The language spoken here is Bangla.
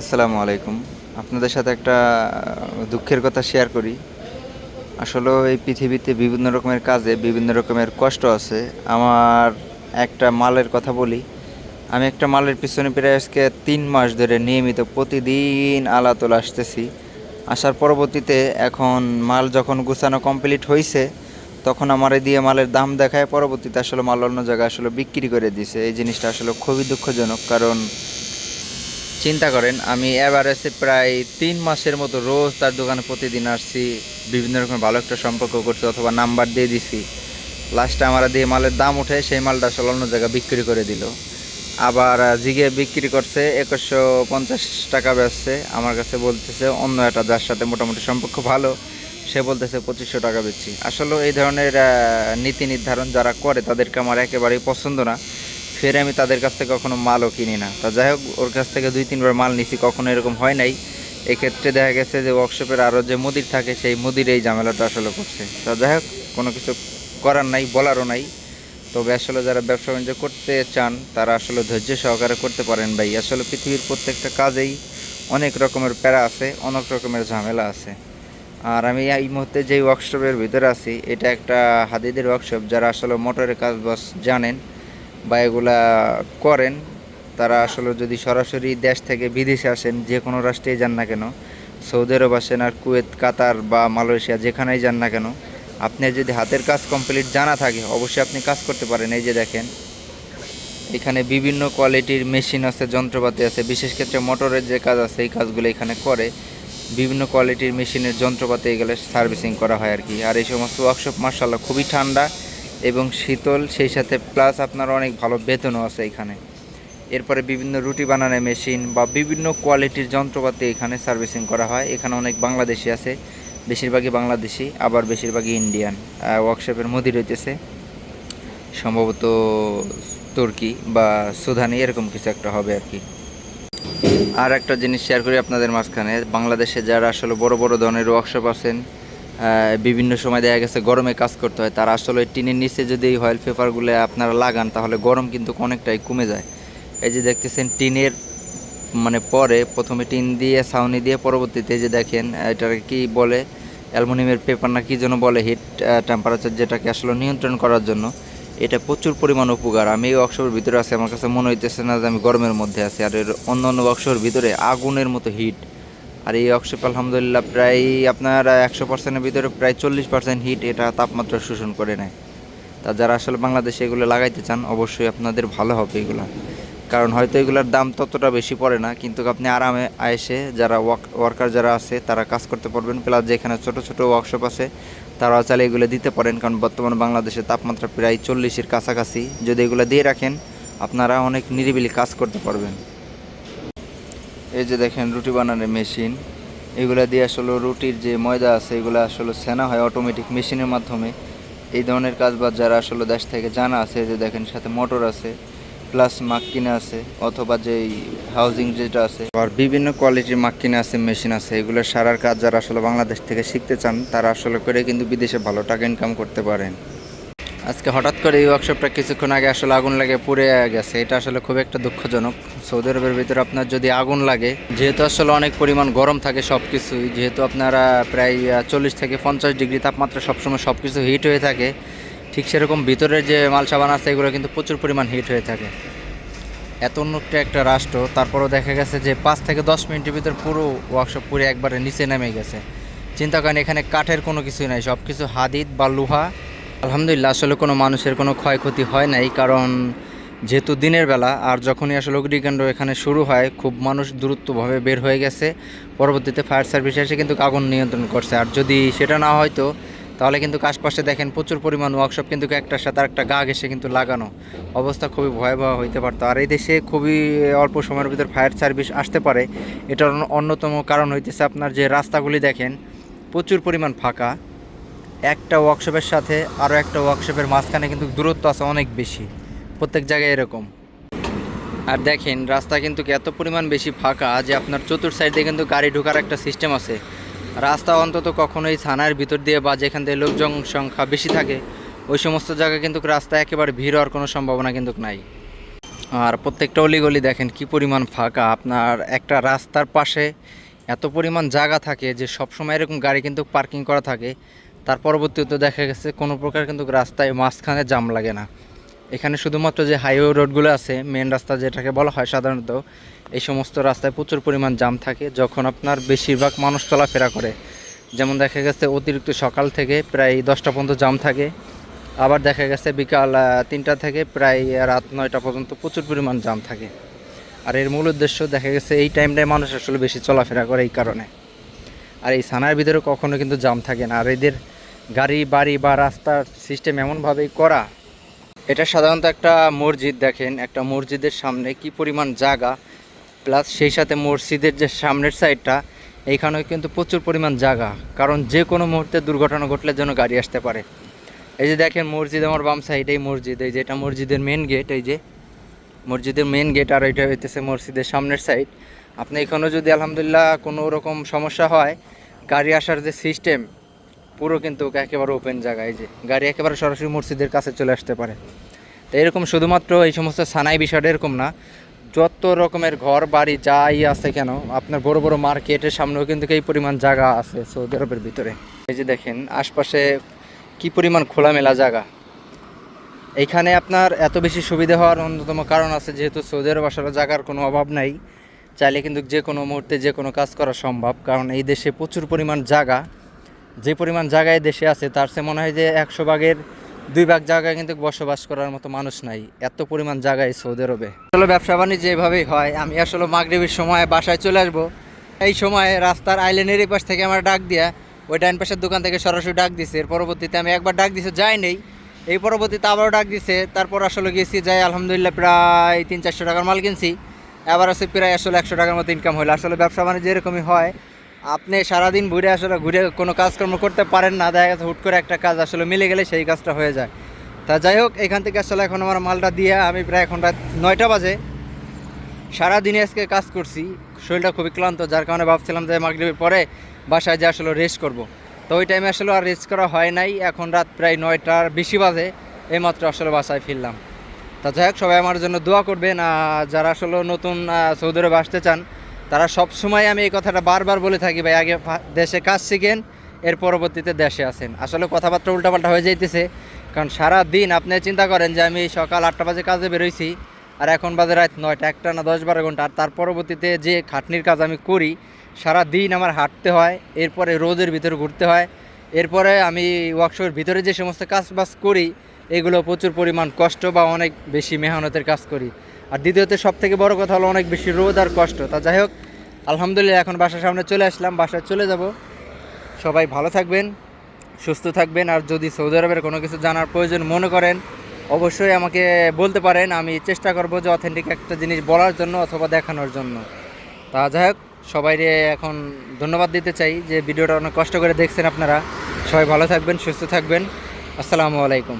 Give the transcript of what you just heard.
আসসালামু আলাইকুম। আপনাদের সাথে একটা দুঃখের কথা শেয়ার করি। আসলে এই পৃথিবীতে বিভিন্ন রকমের কাজে বিভিন্ন রকমের কষ্ট আছে। আমার একটা মালের কথা বলি। আমি একটা মালের পিছনে প্রায় আজকে তিন মাস ধরে নিয়মিত প্রতিদিন আলাতল আসতেছি। আসার পরবর্তীতে এখন মাল যখন গুছানো কমপ্লিট হয়েছে তখন আমার দিয়ে মালের দাম দেখায়। পরবর্তীতে আসলে মাল অন্য জায়গায় আসলে বিক্রি করে দিছে। এই জিনিসটা আসলে খুবই দুঃখজনক। কারণ চিন্তা করেন, আমি এভারেজে প্রায় তিন মাসের মতো রোজ তার দোকানে প্রতিদিন আসছি, বিভিন্ন রকম ভালো একটা সম্পর্ক করছি অথবা নাম্বার দিয়ে দিছি। লাস্টে আমার দিয়ে মালের দাম উঠে সেই মালটা আসলে অন্য জায়গায় বিক্রি করে দিল। আবার জিগে বিক্রি করছে একুশশো পঞ্চাশ টাকা বেচছে, আমার কাছে বলতেছে অন্য একটা যার সাথে মোটামুটি সম্পর্ক ভালো, সে বলতেছে পঁচিশশো টাকা বেচছি। আসলে এই ধরনের নীতি নির্ধারণ যারা করে তাদেরকে আমার একেবারেই পছন্দ না। ফের আমি তাদের কাছ থেকে কখনো মালও কিনি না। তা যাই হোক, ওর কাছ থেকে দুই, তিনবার মাল নিছি, কখনো এরকম হয় নাই। এক্ষেত্রে দেখা গেছে যে ওয়ার্কশপের আরও যে মুদির থাকে, সেই মুদির এই ঝামেলাটা আসলে করছে। তা যাই হোক, কোনো কিছু করার নাই, বলারও নাই। তবে আসলে যারা ব্যবসা বাণিজ্য করতে চান, তারা আসলে ধৈর্য সহকারে করতে পারেন ভাই। আসলে পৃথিবীর প্রত্যেকটা কাজেই অনেক রকমের প্যারা আছে, অনেক রকমের ঝামেলা আছে। আর আমি এই মুহূর্তে যেই ওয়ার্কশপের ভিতরে আছি, এটা একটা হাদিদের ওয়ার্কশপ যারা আসলে মোটরের কাজ বাস জানেন। বা এগুলা করেন, তারা আসলে যদি সরাসরি দেশ থেকে বিদেশে আসেন, যে কোনো রাষ্ট্রেই যান না কেন, সৌদি আরব আসেন আর কুয়েত, কাতার বা মালয়েশিয়া, যেখানেই যান না কেন, আপনি যদি হাতের কাজ কমপ্লিট জানা থাকে, অবশ্যই আপনি কাজ করতে পারেন। এই যে দেখেন, এখানে বিভিন্ন কোয়ালিটির মেশিন আছে, যন্ত্রপাতি আছে, বিশেষ ক্ষেত্রে মোটরের যে কাজ আছে, এই কাজগুলো এখানে করে। বিভিন্ন কোয়ালিটির মেশিনের যন্ত্রপাতি এগুলো সার্ভিসিং করা হয় আর কি। আর এই সমস্ত ওয়ার্কশপ মার্শাল্লাহ খুবই ঠান্ডা এবং শীতল, সেই সাথে প্লাস আপনার অনেক ভালো বেতনও আছে এখানে। এরপরে বিভিন্ন রুটি বানানোর মেশিন বা বিভিন্ন কোয়ালিটির যন্ত্রপাতি এখানে সার্ভিসিং করা হয়। এখানে অনেক বাংলাদেশি আছে, বেশিরভাগই বাংলাদেশি, আবার বেশিরভাগই ইন্ডিয়ান ওয়ার্কশপের মধ্যে রইতেছে সম্ভবত তুর্কি বা সুধানি এরকম কিছু একটা হবে আর কি। আর একটা জিনিস শেয়ার করি আপনাদের মাঝখানে, বাংলাদেশে যারা আসলে বড় বড় ধরনের ওয়ার্কশপ আছেন বিভিন্ন সময় দেখা গেছে গরমে কাজ করতে হয়। তারা আসলে টিনের নিচে যদি এই হয়েল পেপারগুলো আপনারা লাগান, তাহলে গরম কিন্তু অনেকটাই কমে যায়। এই যে দেখতেছেন টিনের মানে পরে প্রথমে টিন দিয়ে, ছাউনি দিয়ে পরবর্তীতে যে দেখেন এটার কি বলে, অ্যালুমিনিয়ামের পেপার না কি যেন বলে হিট টেম্পারেচার যেটাকে আসলে নিয়ন্ত্রণ করার জন্য, এটা প্রচুর পরিমাণ উপকার। আমি এই ওয়ার্কশপের ভিতরে আছি, আমার কাছে মনে হইতেছে না যে আমি গরমের মধ্যে আছি, আর এর অন্য অন্য ওয়ার্কশপের ভিতরে আগুনের মতো হিট আর এই ওয়ার্কশপ আলহামদুলিল্লাহ, প্রায় আপনার একশো পার্সেন্টের ভিতরে প্রায় চল্লিশ পার্সেন্ট হিট এটা তাপমাত্রা শোষণ করে নেয়। তা যারা আসলে বাংলাদেশে এগুলো লাগাইতে চান, অবশ্যই আপনাদের ভালো হবে এগুলো। কারণ হয়তো এগুলোর দাম ততটা বেশি পড়ে না, কিন্তু আপনি আরামে আয়েসে যারা ওয়ার্কার যারা আছে, তারা কাজ করতে পারবেন। প্লাস যেখানে ছোট ছোট ওয়ার্কশপ আছে তারা চাইলে এগুলো দিতে পারেন। কারণ বর্তমানে বাংলাদেশের তাপমাত্রা প্রায় চল্লিশের কাছাকাছি। যদি এগুলো দিয়ে রাখেন, আপনারা অনেক নিরিবিলি কাজ করতে পারবেন। এই যে দেখেন, রুটি বানানোর মেশিন। এগুলা দিয়ে আসলে রুটির যে ময়দা আছে, এগুলো আসলে সেনা হয় অটোমেটিক মেশিনের মাধ্যমে। এই ধরনের কাজ বাজ যারা আসলে দেশ থেকে জানা আছে যে দেখেন, সাথে মোটর আছে প্লাস মাক্কিনা আছে, অথবা যে হাউজিং যেটা আছে। আর বিভিন্ন কোয়ালিটির মাক্কিনা আছে, মেশিন আছে, এগুলো সারার কাজ যারা আসলে বাংলাদেশ থেকে শিখতে চান, তারা আসলে করে কিন্তু বিদেশে ভালো টাকা ইনকাম করতে পারেন। আজকে হঠাৎ করে এই ওয়ার্কশপটা কিছুক্ষণ আগে আসলে আগুন লাগে, পুড়ে গেছে। এটা আসলে খুব একটা দুঃখজনক। সৌদি আরবের ভিতরে আপনার যদি আগুন লাগে, যেহেতু আসলে অনেক পরিমাণ গরম থাকে সব কিছুই যেহেতু আপনারা প্রায় চল্লিশ থেকে পঞ্চাশ ডিগ্রি তাপমাত্রা সবসময় সব কিছু হিট হয়ে থাকে, ঠিক সেরকম ভিতরের যে মাল সাবান আছে, এগুলো কিন্তু প্রচুর পরিমাণ হিট হয়ে থাকে। এত উন্নত একটা রাষ্ট্র, তারপরও দেখা গেছে যে পাঁচ থেকে দশ মিনিটের ভিতর পুরো ওয়ার্কশপ পুরো একবারে নিচে নেমে গেছে। চিন্তা করেন এখানে কাঠের কোনো কিছুই নাই সব কিছু হাদিদ বা লোহা আলহামদুলিল্লাহ, আসলে কোনো মানুষের কোনো ক্ষয়ক্ষতি হয় নাই, কারণ যেহেতু দিনের বেলা আর যখনই আসলে অগ্নিকাণ্ড এখানে শুরু হয়, খুব মানুষ দ্রুতভাবে বের হয়ে গেছে। পরবর্তীতে ফায়ার সার্ভিস এসে কিন্তু আগুন নিয়ন্ত্রণ করছে। আর যদি সেটা না হয়তো, তাহলে কিন্তু আশপাশে দেখেন প্রচুর পরিমাণ ওয়ার্কশপ কিন্তু একটার সাথে আরেকটা গা ঘেসে কিন্তু লাগানো। অবস্থা খুবই ভয়াবহ হইতে পারতো। আর এই দেশে খুবই অল্প সময়ের ভিতর ফায়ার সার্ভিস আসতে পারে। এটার অন্যতম কারণ হইতেছে আপনার যে রাস্তাগুলি দেখেন, প্রচুর পরিমাণ ফাঁকা। একটা ওয়ার্কশপের সাথে আরও একটা ওয়ার্কশপের মাঝখানে কিন্তু দূরত্ব আছে অনেক বেশি। প্রত্যেক জায়গায় এরকম। আর দেখেন, রাস্তা কিন্তু এত পরিমাণ বেশি ফাঁকা যে আপনার চতুর সাইডে কিন্তু গাড়ি ঢোকার একটা সিস্টেম আছে। রাস্তা অন্তত কখনোই থানার ভিতর দিয়ে বা যেখান থেকে লোকজন সংখ্যা বেশি থাকে, ওই সমস্ত জায়গায় কিন্তু রাস্তা একেবারে ভিড় হওয়ার কোনো সম্ভাবনা কিন্তু নাই। আর প্রত্যেকটা অলিগলি দেখেন কি পরিমাণ ফাঁকা। আপনার একটা রাস্তার পাশে এত পরিমাণ জায়গা থাকে যে সবসময় এরকম গাড়ি কিন্তু পার্কিং করা থাকে। তার পরবর্তীতে দেখা গেছে কোনো প্রকার কিন্তু রাস্তায় মাঝখানে জাম লাগে না। এখানে শুধুমাত্র যে হাইওয়ে রোডগুলো আছে মেন রাস্তা যেটাকে বলা হয় সাধারণত, এই সমস্ত রাস্তায় প্রচুর পরিমাণ জাম থাকে, যখন আপনার বেশিরভাগ মানুষ চলাফেরা করে। যেমন দেখা গেছে অতিরিক্ত সকাল থেকে প্রায় দশটা পর্যন্ত জাম থাকে, আবার দেখা গেছে বিকাল তিনটা থেকে প্রায় রাত নয়টা পর্যন্ত প্রচুর পরিমাণ জাম থাকে। আর এর মূল উদ্দেশ্য দেখা গেছে এই টাইমটায় মানুষ আসলে বেশি চলাফেরা করে এই কারণে। আর এই থানার ভিতরে কখনো কিন্তু জাম থাকে না। আর এদের গাড়ি, বাড়ি বা রাস্তার সিস্টেম এমনভাবেই করা। এটা সাধারণত একটা মসজিদ দেখেন, একটা মসজিদের সামনে কি পরিমাণ জায়গা। প্লাস সেই সাথে মসজিদের যে সামনের সাইডটা এইখানেও কিন্তু প্রচুর পরিমাণ জায়গা। কারণ যে কোনো মুহূর্তে দুর্ঘটনা ঘটলে যেন গাড়ি আসতে পারে। এই যে দেখেন মসজিদ আমার বাম সাইড এই মসজিদ। এই যে এটা মসজিদের মেন গেট এই যে মসজিদের মেন গেট আর এটা হইতেছে মসজিদের সামনের সাইড আপনি এখানেও যদি আলহামদুলিল্লাহ কোনো রকম সমস্যা হয়, গাড়ি আসার যে সিস্টেম পুরো কিন্তু একেবারে ওপেন জায়গা। এই যে, গাড়ি একেবারে সরাসরি মসজিদের কাছে চলে আসতে পারে। তো এরকম শুধুমাত্র এই সমস্ত সানাই বিষয়টা এরকম না, যত রকমের ঘর, বাড়ি যাই আছে কেন, আপনার বড় বড় মার্কেটের সামনেও কিন্তু এই পরিমাণ জায়গা আছে সৌদি আরবের ভিতরে। এই যে দেখেন, আশপাশে কি পরিমাণ খোলামেলা জায়গা। এখানে আপনার এত বেশি সুবিধা হওয়ার অন্যতম কারণ আছে, যেহেতু সৌদি আরব আসার জায়গার কোনো অভাব নাই। চাইলে কিন্তু যে কোনো মুহূর্তে যে কোনো কাজ করা সম্ভব, কারণ এই দেশে প্রচুর পরিমাণ জায়গা। যে পরিমাণ জায়গায় দেশে আছে, তার সে মনে হয় যে একশো ভাগের দুই ভাগ জায়গায় কিন্তু বসবাস করার মতো মানুষ নাই। এত পরিমাণ জায়গায় সৌদি আরবে। আসলে ব্যবসা বাণিজ্য যেভাবেই হয়। আমি আসলে মাগরীবের সময় বাসায় চলে আসব। এই সময় রাস্তার আইল্যান্ডের পাশ থেকে আমার ডাক দিয়া ওই ডাইন পাশের দোকান থেকে সরাসরি ডাক দিছে। এর পরবর্তীতে আমি একবার ডাক দিছে, যাই নেই। এই পরবর্তীতে আবারও ডাক দিছে। তারপর আসলে গেছি, যাই আলহামদুলিল্লাহ প্রায় তিন চারশো টাকার মাল কিনছি। এবার আছে প্রায় আসলে একশো টাকার মতো ইনকাম হলো আসলে ব্যবসা বাণিজ্য এরকমই হয়। আপনি সারাদিন ঘুরে আসলে ঘুরে কোনো কাজকর্ম করতে পারেন না, দেখা গেছে হুট করে একটা কাজ আসলে মিলে গেলে সেই কাজটা হয়ে যায়। তা যাই হোক, এখান থেকে আসলে এখন আমার মালটা দিয়ে আমি প্রায় এখন রাত নয়টা বাজে। সারাদিনে আজকে কাজ করছি, শরীরটা খুবই ক্লান্ত, যার কারণে ভাবছিলাম যে মাগরিবের পরে বাসায় যে আসলে রেস্ট করব। তো ওই টাইমে আসলে আর রেস্ট করা হয় নাই। এখন রাত প্রায় নয়টার বেশি বাজে, এইমাত্র আসলে বাসায় ফিরলাম। তা যাই হোক, সবাই আমার জন্য দোয়া করবেন যারা আসলে নতুন সৌদি আরবে আসতে চান, তারা সব সময় আমি এই কথাটা বারবার বলে থাকি, ভাই, আগে দেশে কাজ শিখেন, এর পরবর্তীতে দেশে আসেন। আসলে কথাবার্তা উল্টাপাল্টা হয়ে যাইতেছে, কারণ সারা দিন আপনি চিন্তা করেন যে আমি সকাল আটটা বাজে কাজে বেরোইছি, আর এখন বাজে রাত নয়টা, একটা না দশ বারো ঘণ্টা, আর তার পরবর্তীতে যে খাটনির কাজ আমি করি সারা দিন আমার হাঁটতে হয়, এরপরে রোদের ভিতরে ঘুরতে হয়, এরপরে আমি ওয়ার্কশপের ভিতরে যে সমস্ত কাজ বাজ করি এগুলো প্রচুর পরিমাণ কষ্ট বা অনেক বেশি মেহনতের কাজ করি। আর দ্বিতীয়তে সব থেকে বড় কথা হলো অনেক বেশি রোদ আর কষ্ট। তা যাই হোক, আলহামদুলিল্লাহ এখন বাসার সামনে চলে আসলাম, বাসায় চলে যাব। সবাই ভালো থাকবেন, সুস্থ থাকবেন, আর যদি সৌদি আরবের কোনো কিছু জানার প্রয়োজন মনে করেন, অবশ্যই আমাকে বলতে পারেন। আমি চেষ্টা করব যে অথেন্টিক একটা জিনিস বলার জন্য অথবা দেখানোর জন্য। তা যাই হোক সবাইকে এখন ধন্যবাদ দিতে চাই যে ভিডিওটা অনেক কষ্ট করে দেখছেন আপনারা। সবাই ভালো থাকবেন, সুস্থ থাকবেন। আসসালামু আলাইকুম।